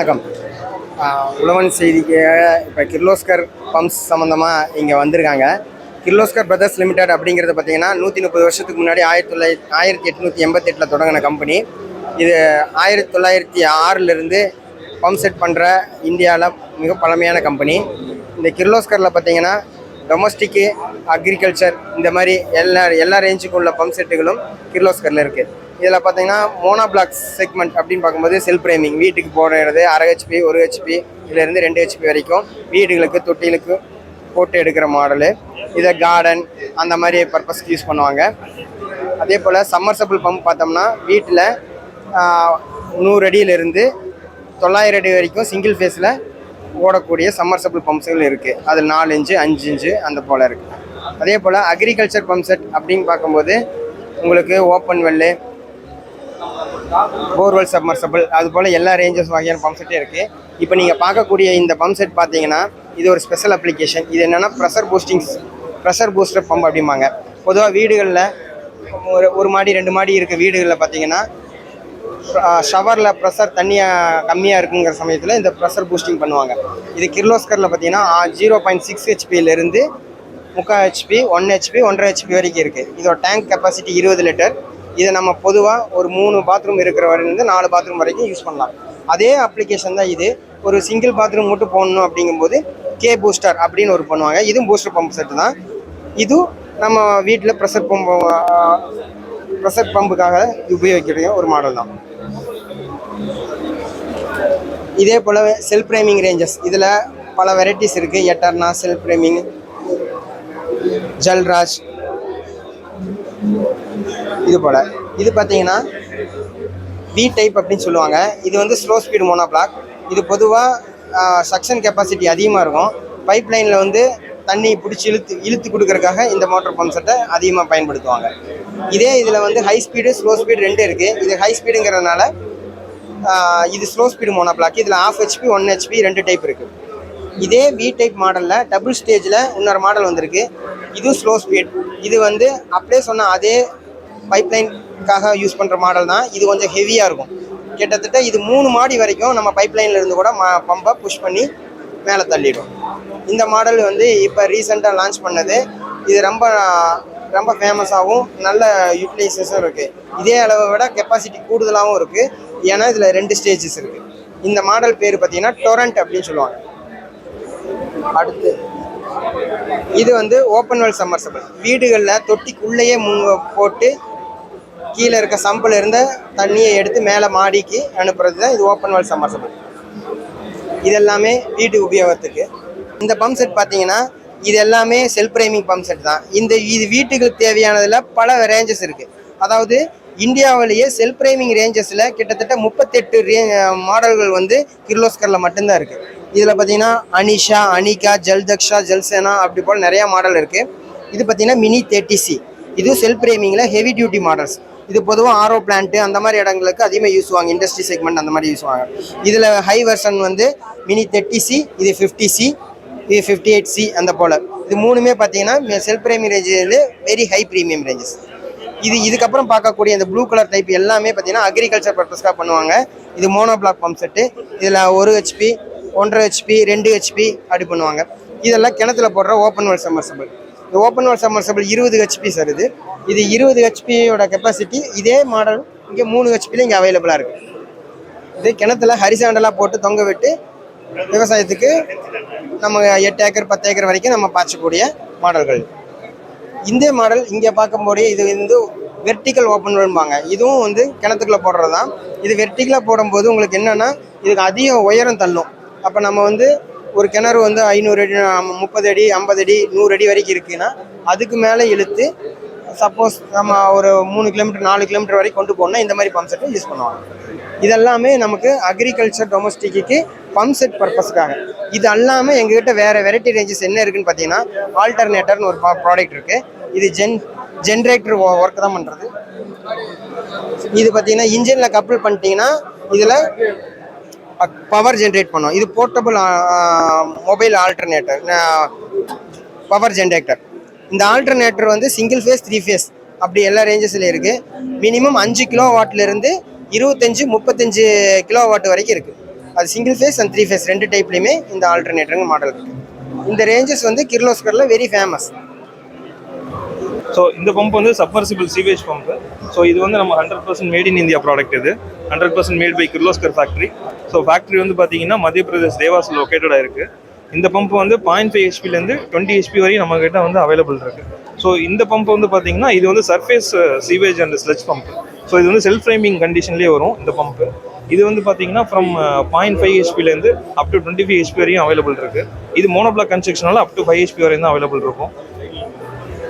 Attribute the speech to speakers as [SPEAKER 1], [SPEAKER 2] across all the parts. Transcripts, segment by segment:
[SPEAKER 1] வணக்கம். உழவன் செய்திக்கு இப்போ கிர்லோஸ்கர் பம்ப்ஸ் சம்மந்தமாக இங்கே வந்திருக்காங்க. கிர்லோஸ்கர் பிரதர்ஸ் லிமிடெட் அப்படிங்கிறது பார்த்தீங்கன்னா நூற்றி முப்பது வருஷத்துக்கு முன்னாடி ஆயிரத்தி தொள்ளாயிரத்தி ஆயிரத்தி எட்நூற்றி எண்பத்தெட்டில் தொடங்கின கம்பெனி இது ஆயிரத்தி தொள்ளாயிரத்தி ஆறிலிருந்து பம்ப் செட் பண்ணுற இந்தியாவில் மிக பழமையான கம்பெனி இந்த கிர்லோஸ்கரில் பார்த்தீங்கன்னா டொமஸ்டிக்கு அக்ரிகல்ச்சர் இந்த மாதிரி எல்லா எல்லா ரேஞ்சுக்கும் உள்ள பம்ப் செட்டுகளும் கிர்லோஸ்கரில் இருக்குது இதில் பார்த்தீங்கன்னா மோனோ பிளாக் செக்மெண்ட் அப்படின்னு பார்க்கும்போது செல்ஃப் ஃப்ரேமிங் வீட்டுக்கு போடுறது அரை ஹெச்பி ஒரு ஹெச்பி இதிலேருந்து ரெண்டு ஹெச்பி வரைக்கும் வீடுகளுக்கு தொட்டிலுக்கு போட்டு எடுக்கிற மாடலு இதை கார்டன் அந்த மாதிரி பர்பஸ்க்கு யூஸ் பண்ணுவாங்க. அதே போல் சம்மர்சபிள் பம்ப் பார்த்தோம்னா வீட்டில் நூறு அடியிலிருந்து தொள்ளாயிரம் அடி வரைக்கும் சிங்கிள் ஃபேஸில் ஓடக்கூடிய சம்மர்சபிள் பம்ப்ஸ்கள் இருக்குது அதில் நாலு இன்ச்சு அஞ்சு இன்ச்சு அந்த போல் இருக்குது அதே போல் அக்ரிகல்ச்சர் பம்ப் செட் அப்படின்னு பார்க்கும்போது உங்களுக்கு ஓப்பன் வெல்லு போர்வெல் சப்மர்சபிள் அது போல் எல்லா ரேஞ்சஸ் வகையான பம்ப் செட்டும் இருக்குது இப்போ நீங்கள் பார்க்கக்கூடிய இந்த பம்ப் செட் பார்த்தீங்கன்னா இது ஒரு ஸ்பெஷல் அப்ளிகேஷன் இது என்னென்னா pressure boostings pressure booster pump அப்படிம்பாங்க. பொதுவாக வீடுகளில் ஒரு ஒரு மாடி ரெண்டு மாடி இருக்க வீடுகளில் பார்த்தீங்கன்னா ஷவரில் ப்ரெஷர் தண்ணியாக கம்மியாக இருக்குங்கிற சமயத்தில் இந்த ப்ரெஷர் பூஸ்டிங் பண்ணுவாங்க. இது கிர்லோஸ்கரில் பார்த்தீங்கன்னா ஜீரோ பாயிண்ட் சிக்ஸ் ஹெச்பியிலேருந்து முக்கால் ஹெச்பி ஒன் ஹெச்பி ஒன்றரை ஹெச்பி வரைக்கும் இருக்குது இதோட டேங்க் கெப்பாசிட்டி இருபது லிட்டர். இதை நம்ம பொதுவாக ஒரு மூணு பாத்ரூம் இருக்கிற வரையிலேருந்து நாலு பாத்ரூம் வரைக்கும் யூஸ் பண்ணலாம். அதே அப்ளிகேஷன் தான் இது. ஒரு சிங்கிள் பாத்ரூம் மட்டும் போடணும் அப்படிங்கும்போது கே பூஸ்டர் அப்படின்னு ஒரு பண்ணுவாங்க. இதுவும் பூஸ்டர் பம்ப் செட்டு தான். இதுவும் நம்ம வீட்டில் ப்ரெஷர் பம்பு ப்ரெஷர் பம்புக்காக உபயோகிக்கிற ஒரு மாடல் தான். இதே போல் செல்ஃப் ஃப்ரேமிங் ரேஞ்சஸ் இதில் பல வெரைட்டிஸ் இருக்குது எட்டர்னா செல்ஃப் ஃப்ரேமிங் ஜல்ராஜ் இது போல். இது பார்த்தீங்கன்னா வி டைப் அப்படின்னு சொல்லுவாங்க. இது வந்து ஸ்லோ ஸ்பீடு மோனோ பிளாக் இது பொதுவாக சக்ஷன் கெப்பாசிட்டி அதிகமாக இருக்கும். பைப் லைனில் வந்து தண்ணி பிடிச்சி இழுத்து இழுத்து கொடுக்கறக்காக இந்த மோட்டர் பம்ப் செட்டை அதிகமாக பயன்படுத்துவாங்க. இதே இதில் வந்து ஹை ஸ்பீடு ஸ்லோ ஸ்பீடு ரெண்டு இருக்குது இது ஹை ஸ்பீடுங்கிறதுனால இது ஸ்லோ ஸ்பீடு மோனோ பிளாக் இதில் ஆஃப் ஹெச்பி ஒன் ஹெச்பி ரெண்டு டைப் இருக்குது இதே வி டைப் மாடலில் டபுள் ஸ்டேஜில் இன்னொரு மாடல் வந்திருக்கு. இதுவும் ஸ்லோ ஸ்பீட் இது வந்து அப்படியே சொன்ன அதே பைப்லைனுக்காக யூஸ் பண்ணுற மாடல் தான். இது கொஞ்சம் ஹெவியாக இருக்கும். கிட்டத்தட்ட இது மூணு மாடி வரைக்கும் நம்ம பைப்லைனில் இருந்து கூட மா பம்பை புஷ் பண்ணி மேலே தள்ளிடும். இந்த மாடல் வந்து இப்போ ரீசெண்டாக லான்ச் பண்ணது. இது ரொம்ப ரொம்ப ஃபேமஸாகவும் நல்ல யூட்டிலைசேஷன் இருக்குது இதே அளவை விட கெப்பாசிட்டி கூடுதலாகவும் இருக்குது ஏன்னா இதில் ரெண்டு ஸ்டேஜஸ் இருக்குது இந்த மாடல் பேர் பார்த்தீங்கன்னா டொரண்ட் அப்படின்னு சொல்லுவாங்க. அடுத்து இது வந்து ஓப்பன் வெல் சம்மர்சபிள் வீடுகளில் தொட்டிக்குள்ளேயே முன் போட்டு கீழே இருக்க சம்பில் இருந்த தண்ணியை எடுத்து மேலே மாடிக்கு அனுப்புறது தான் இது ஓப்பன் வால் சம்மர்சபிள் இது எல்லாமே வீட்டு உபயோகத்துக்கு. இந்த பம்ப் செட் பார்த்தீங்கன்னா இது எல்லாமே செல்ஃப் ப்ரைமிங் பம்ப் செட் தான். இந்த இது வீட்டுக்கு தேவையானதில் பல ரேஞ்சஸ் இருக்குது அதாவது இந்தியாவிலேயே செல்ஃப் ப்ரைமிங் ரேஞ்சஸில் கிட்டத்தட்ட முப்பத்தெட்டு ரே மாடல்கள் வந்து கிர்லோஸ்கரில் மட்டும்தான் இருக்குது இதில் பார்த்தீங்கன்னா அனிஷா அனிகா ஜல்தக்ஷா ஜல்சேனா அப்படி போல் நிறையா மாடல் இருக்குது இது பார்த்தீங்கன்னா மினி தேர்ட்டி சி. இது செல்ஃப் ப்ரைமிங்கில் ஹெவி டியூட்டி மாடல்ஸ் இது பொதுவாக ஆரோ பிளான்ட்டு அந்த மாதிரி இடங்களுக்கு அதிகமாக யூஸ் வாங்க இண்டஸ்ட்ரி செக்மெண்ட் அந்த மாதிரி யூஸ் வாங்க. இதில் ஹை வெர்ஷன் வந்து மினி தேர்ட்டி சி இது ஃபிஃப்டி சி இது ஃபிஃப்டி எயிட் சி அந்த போல். இது மூணுமே பார்த்தீங்கன்னா செல்ஃப் ப்ரைமிங் ரேஞ்சில் வெரி ஹை ப்ரீமியம் ரேஞ்சஸ் இது இதுக்கப்புறம் பார்க்கக்கூடிய இந்த ப்ளூ கலர் டைப் எல்லாமே பார்த்தீங்கன்னா அக்ரிகல்ச்சர் பர்பஸ்க்காக பண்ணுவாங்க. இது மோனோ பிளாக் பம்ப் செட்டு இதில் ஒரு ஹெச்பி ஒன்றரை ஹெச்பி ரெண்டு ஹெச்பி அப்படி பண்ணுவாங்க. இதெல்லாம் கிணத்துல போடுற ஓப்பன் வெல் சம்மர்சபிள் இந்த ஓப்பன் வால் சம்மர்சபிள் இருபது ஹெச்பி சார் இது. இது இருபது ஹெச்பியோட கெப்பாசிட்டி இதே மாடல் இங்கே மூணு ஹெச்பியில் இங்கே அவைலபிளாக இருக்குது இது கிணத்துல ஹரிசாண்டலாக போட்டு தொங்க விட்டு விவசாயத்துக்கு நம்ம எட்டு ஏக்கர் பத்து ஏக்கர் வரைக்கும் நம்ம பாய்ச்சக்கூடிய மாடல்கள். இந்த மாடல் இங்கே பார்க்கும்போதே இது வந்து வெர்டிக்கல் ஓப்பன் வேணும்பாங்க இதுவும் வந்து கிணத்துக்குள்ளே போடுறது தான் இது வெர்டிக்கலாக போடும்போது உங்களுக்கு என்னென்னா இதுக்கு அதிக உயரம் தள்ளும். அப்போ நம்ம வந்து ஒரு கிணறு வந்து ஐநூறு அடி முப்பது அடி ஐம்பது அடி நூறு அடி வரைக்கும் இருக்குன்னா அதுக்கு மேலே இழுத்து சப்போஸ் நம்ம ஒரு மூணு கிலோமீட்டர் நாலு கிலோமீட்டர் வரைக்கும் கொண்டு போனால் இந்த மாதிரி பம்ப் செட்டை யூஸ் பண்ணுவாங்க இதெல்லாமே நமக்கு அக்ரிகல்ச்சர் டொமஸ்டிக்கு பம்ப் செட் பர்பஸ்க்காக இது அல்லாமல் எங்ககிட்ட வேறு வெரைட்டி ரேஞ்சஸ் என்ன இருக்குன்னு பார்த்தீங்கன்னா ஆல்டர்னேட்டர்னு ஒரு ப்ராடக்ட் இருக்குது இது ஜென் ஜென்ரேட்டர் ஒர்க் தான் பண்ணுறது இது பார்த்தீங்கன்னா இன்ஜினில் கப்பல் பண்ணிட்டீங்கன்னா இதில் பவர் ஜென்ரேட் பண்ணும். இது portable mobile alternator power generator இந்த ஆல்டர்னேட்டர் வந்து சிங்கிள் ஃபேஸ் த்ரீ ஃபேஸ் அப்படி எல்லா ரேஞ்சஸ்லையும் இருக்குது மினிமம் அஞ்சு கிலோ வாட்லேருந்து இருபத்தஞ்சு முப்பத்தஞ்சு கிலோ வாட் வரைக்கும் இருக்குது அது single phase and three phase ரெண்டு டைப்லையுமே இந்த ஆல்டர்னேட்டருங்க மாடல் இருக்குது இந்த ரேஞ்சஸ் வந்து கிர்லோஸ்கரில் வெரி ஃபேமஸ்
[SPEAKER 2] ஸோ இந்த பம்ப் வந்து சப்மர்சிபிள் சீவேஜ் பம்ப் ஸோ இது வந்து நம்ம hundred percent made in India product இது. Hundred percent made by Kirloskar factory so factory வந்து பார்த்தீங்கன்னா மத்திய பிரதேஷ் தேவாஸில் லொக்கேட்டடாக இருக்குது இந்த பம்ப் வந்து பாயிண்ட் ஃபைவ் ஹெச்பிலேருந்து டுவெண்ட்டி ஹெச்பி வரையும் நம்மக்கிட்ட வந்து அவைலபிள் இருக்குது ஸோ இந்த பம்ப் வந்து பார்த்தீங்கன்னா இது வந்து surface sewage and slush pump so இது வந்து செல்ஃப் ஃப்ரைமிங் கண்டிஷன்லேயே வரும் இந்த பம்ப்பு இது வந்து பார்த்தீங்கன்னா from point five ஹெச்பிலேருந்து up to twenty five HP வரையும் அவைலபிள் இருக்குது இது மோனோபிளாக் கன்ஸ்ட்ரக்ஷனால் அப் டு ஃபைவ் ஹெச்பி வரையும் தான் அவைலபிள் இருக்கும்.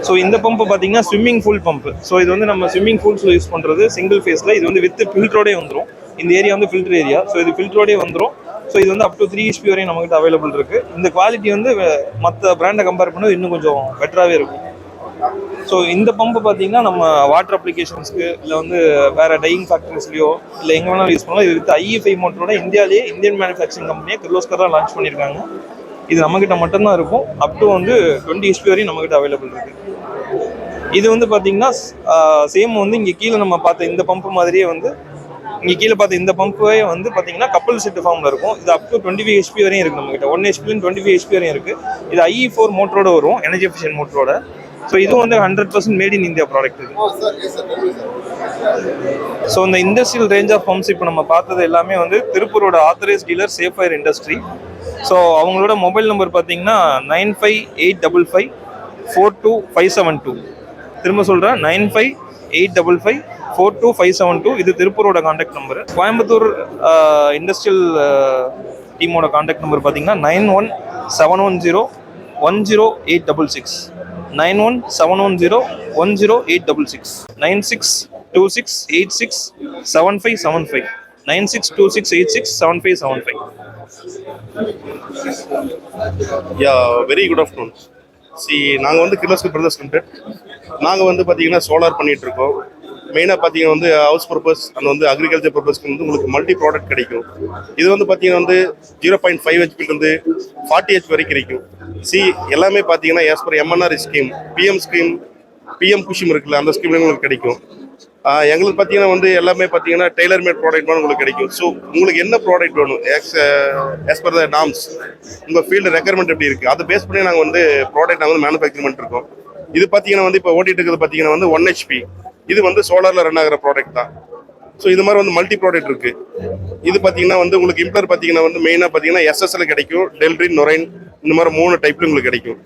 [SPEAKER 2] ஸோ இந்த பம்ப் பார்த்தீங்கன்னா ஸ்விம்மிங் ஃபூல் பம்ப் ஸோ இது வந்து நம்ம ஸ்விம்மிங் ஃபூல்ஸில் யூஸ் பண்ணுறது சிங்கிள் ஃபேஸில் இது வந்து வித் ஃபில்டரோடே வந்துடும் இந்த ஏரியா வந்து ஃபில்டர் ஏரியா ஸோ இது ஃபில்டரோடே வந்துடும் ஸோ இது வந்து அப் டு த்ரீ ஹெச்பி வரையும் நம்மகிட்ட அவைலபிள் இருக்குது இந்த குவாலிட்டி வந்து மற்ற பிராண்டை கம்பேர் பண்ணது இன்னும் கொஞ்சம் பெட்டராகவே இருக்கும். ஸோ இந்த பம்ப் பார்த்தீங்கன்னா நம்ம வாட்டர் அப்ளிகேஷன்ஸ்க்கு இல்லை வந்து வேறு டையிங் ஃபேக்ட்ரிஸ்லையோ இல்லை எங்கே வேணாலும் யூஸ் பண்ணலாம். இது வித் ஐஎஃப்ஐ மோட்டரோட இந்தியாவிலேயே இந்தியன் மேனுஃபேக்சரிங் கம்பெனியை கிர்லோஸ்கர் தான் லான்ச் பண்ணியிருக்காங்க இது நம்மகிட்ட மட்டும்தான் இருக்கும். அப் டு வந்து டுவெண்ட்டி ஹெச்பி வரையும் நம்மகிட்ட அவைலபிள் இருக்குது இது வந்து பார்த்தீங்கன்னா சேம் வந்து இங்கே கீழே நம்ம பார்த்த இந்த பம்ப் மாதிரியே வந்து இங்கே கீழே பார்த்த இந்த பம்பே வந்து பார்த்தீங்கன்னா கப்பல் செட் ஃபார்மில் இருக்கும். இது up to twenty five HP வரையும் இருக்குது நம்மகிட்ட. ஒன் ஹெச்பிலேருந்து டுவெண்ட்டி ஃபைவ் ஹெச்பி வரையும் இருக்குது இது ஐஇ ஃபோர் மோட்டரோட வரும் எனர்ஜி எஃபிஷியன்ட் மோட்டரோட ஸோ இதுவும் வந்து hundred percent made in India product இது. ஸோ இந்த இண்டஸ்ட்ரியல் ரேஞ்ச் ஆஃப் பம்ப்ஸ் இப்போ நம்ம பார்த்தது எல்லாமே வந்து திருப்பூரோட authorised dealer safe fire industry so அவங்களோட மொபைல் நம்பர் பார்த்தீங்கன்னா nine five eight double five four two five seven two திரும்ப சொல்கிறேன் nine five eight double five four two five seven two இது திருப்பூரோட காண்டாக்ட் நம்பர் கோயம்புத்தூர் இண்டஸ்ட்ரியல் டீமோட contact number பார்த்தீங்கன்னா nine one seven one zero one zero eight double six nine one seven one zero one zero eight double six nine six two six eight six seven five seven five nine six two six eight six seven five seven five
[SPEAKER 3] yeah very good afternoon C நாங்கள் வந்து Kirloskar brothers limited நாங்கள் வந்து பார்த்தீங்கன்னா solar பண்ணிகிட்டு இருக்கோம். மெயினாக பார்த்தீங்கன்னா வந்து ஹவுஸ் பர்பஸ் அண்ட் வந்து அக்ரிகல்ச்சர் பர்பஸ்க்கு வந்து உங்களுக்கு மல்டி ப்ராடக்ட் கிடைக்கும். இது வந்து பார்த்தீங்கன்னா வந்து ஜீரோ பாயிண்ட் ஃபைவ் ஹெச்பிலேருந்து ஃபார்ட்டி ஹெச் வரைக்கும் கிடைக்கும். சி எல்லாமே பார்த்தீங்கன்னா as per MNR scheme PM scheme PM Kusum இருக்குல்ல அந்த ஸ்கீம்ல உங்களுக்கு கிடைக்கும். எங்களுக்கு பார்த்தீங்கன்னா வந்து எல்லாமே பார்த்தீங்கன்னா டெய்லர் மேட் ப்ராடக்ட் உங்களுக்கு கிடைக்கும். ஸோ உங்களுக்கு என்ன ப்ராடக்ட் வேணும்? X S per the norms உங்கள் ஃபீல்டு ரெக்குயர்மெண்ட் எப்படி இருக்குது அதை பேஸ் பண்ணி நாங்கள் வந்து ப்ராடக்ட் நாங்கள் வந்து மேனுஃபேக்சர் பண்ணிருக்கோம் இது பார்த்தீங்கன்னா வந்து இப்போ ஓட்டிட்டு இருக்கிறது பார்த்தீங்கன்னா வந்து ஒன் ஹெச்பி இது வந்து சோலாரில் ரன் ஆகிற ப்ராடக்ட் தான். ஸோ இது மாதிரி வந்து மல்டி ப்ராடக்ட் இருக்குது இது பார்த்தீங்கன்னா வந்து உங்களுக்கு இம்ப்ளர் பார்த்தீங்கன்னா வந்து மெயினாக பார்த்தீங்கன்னா எஸ்எஸ்எல் கிடைக்கும். டெல்ரின் நொரைன் இந்த மாதிரி மூணு டைப்லையும் உங்களுக்கு கிடைக்கும்.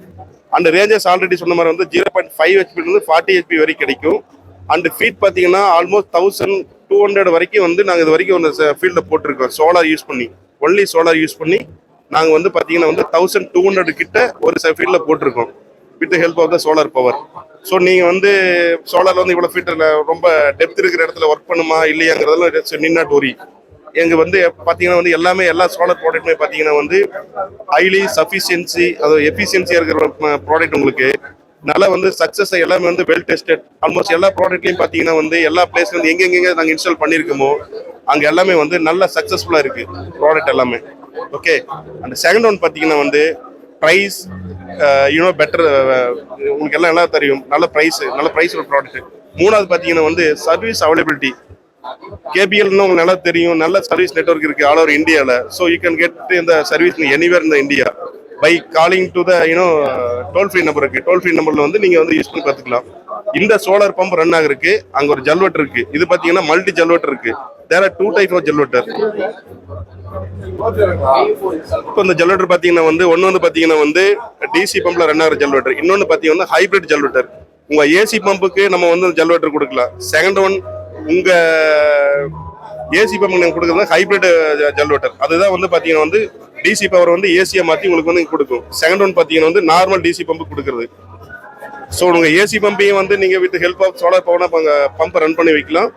[SPEAKER 3] அந்த ரேஞ்சஸ் ஆல்ரெடி சொன்ன மாதிரி வந்து ஜீரோ பாயிண்ட் ஃபைவ் ஹெச்பிலேருந்து ஃபார்ட்டி ஹெச்பி வரைக்கும் கிடைக்கும். அண்ட் ஃபீட் பார்த்தீங்கன்னா ஆல்மோஸ்ட் தௌசண்ட் டூ ஹண்ட்ரட் வரைக்கும் வந்து நாங்கள் இது வரைக்கும் அந்த ஃபீல்டில் போட்டிருக்கோம். சோலார் யூஸ் பண்ணி. ஒன்லி சோலார் யூஸ் பண்ணி நாங்கள் வந்து பார்த்தீங்கன்னா வந்து தௌசண்ட் டூ ஹண்ட்ரட் கிட்ட ஒரு ஃபீல்டில் போட்டிருக்கோம். With help of the solar power so நீங்கள் வந்து சோலார் வந்து இவ்வளோ ஃபீட்டில் ரொம்ப டெப்த் இருக்கிற இடத்துல ஒர்க் பண்ணுமா இல்லையாங்கிறதெல்லாம் நின்னா டோரி. எங்கள் வந்து பார்த்தீங்கன்னா வந்து எல்லாமே எல்லா சோலார் ப்ராடக்ட்டுமே பார்த்தீங்கன்னா வந்து ஹைலி சஃபிஷியன்சி அது எஃபிஷியன்சியாக இருக்கிற ப்ராடக்ட் உங்களுக்கு. நல்லா வந்து சக்ஸஸ் எல்லாமே வந்து வெல் டெஸ்டட் ஆல்மோஸ்ட் எல்லா ப்ராடக்ட்லையும் பார்த்தீங்கன்னா வந்து எல்லா பிளேஸ்ல வந்து எங்கெங்க நாங்கள் இன்ஸ்டால் பண்ணியிருக்கோமோ அங்கே எல்லாமே வந்து நல்ல சக்ஸஸ்ஃபுல்லாக இருக்கு ப்ராடக்ட் எல்லாமே. ஓகே அந்த செகண்ட் ஒன் பார்த்தீங்கன்னா வந்து ப்ரைஸ் யூனோ பெட்டர் உங்களுக்கு எல்லாம் நல்லா தெரியும். நல்ல ப்ரைஸ் நல்ல ப்ரைஸ் ஒரு ப்ராடக்ட் மூணாவது பார்த்தீங்கன்னா வந்து சர்வீஸ் அவைலபிலிட்டி கேபிஎல்னு உங்களுக்கு நல்லா தெரியும். நல்ல சர்வீஸ் நெட்வொர்க் இருக்கு ஆல் ஓவர் இந்தியாவில் ஸோ யூ கேன் கெட் இந்த சர்வீஸ் எனிவேர் இந்த India by calling to the you know toll free number இருக்கு. டோல் ஃப்ரீ நம்பர்ல வந்து நீங்க வந்து யூஸ் பண்ணி பார்த்துக்கலாம். இந்த சோலார் பம்ப் ரன் ஆகிருக்கு அங்க ஒரு ஜல்வெட் இருக்கு. இது பாத்தீங்கன்னா மல்டி ஜல்வெட் இருக்கு. There are two type of ஜல்வெட்டர் இப்போ இந்த ஜல்வெட்டர் பாத்தீங்கன்னா வந்து ஒன்னு வந்து பாத்தீங்கன்னா வந்து டிசி பம்ப்ல ரன் ஆகிற ஜல்வெட்டர் இன்னொன்று பாத்தீங்கன்னா ஹைபிரிட் ஜல்வெட்டர் உங்க ஏசி பம்புக்கு நம்ம வந்து ஜல்வெட்டர் கொடுக்கலாம். செகண்ட் ஒன் உங்க ஏசி பம்புக்கு நாங்கள் கொடுக்குறது ஹைபிரிட் ஜல்வெட்டர் அதுதான் வந்து பாத்தீங்கன்னா வந்து டிசி பவர் வந்து ஏசியை மாற்றி உங்களுக்கு வந்து கொடுக்கும். செகண்ட் ஒன் பார்த்தீங்கன்னா வந்து நார்மல் டிசி பம்பு கொடுக்குறது. ஸோ உங்கள் ஏசி பம்பையும் வந்து நீங்கள் with help of solar power Pamba run பண்ணி வைக்கலாம்.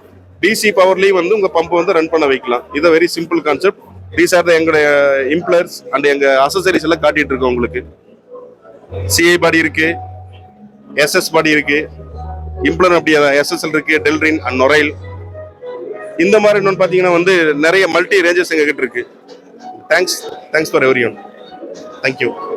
[SPEAKER 3] டிசி பவர்லேயும் வந்து உங்கள் பம்பை வந்து ரன் பண்ண வைக்கலாம். இது very simple concept these are எங்களுடைய இம்ப்ளர்ஸ் அண்ட் எங்கள் அசசரிஸ் எல்லாம் காட்டிகிட்டு இருக்கோம் உங்களுக்கு. சிஐ பாடி இருக்குது எஸ்எஸ் பாடி இருக்குது இம்ப்ளர் அப்படி எஸ்எஸ்எல் இருக்குது டெல்ரின் அண்ட் நொரைல் இந்த மாதிரி இன்னொன்று பார்த்தீங்கன்னா வந்து நிறைய மல்டி ரேஞ்சஸ் எங்ககிட்ட இருக்குது thanks. Thanks for everyone. Thank you.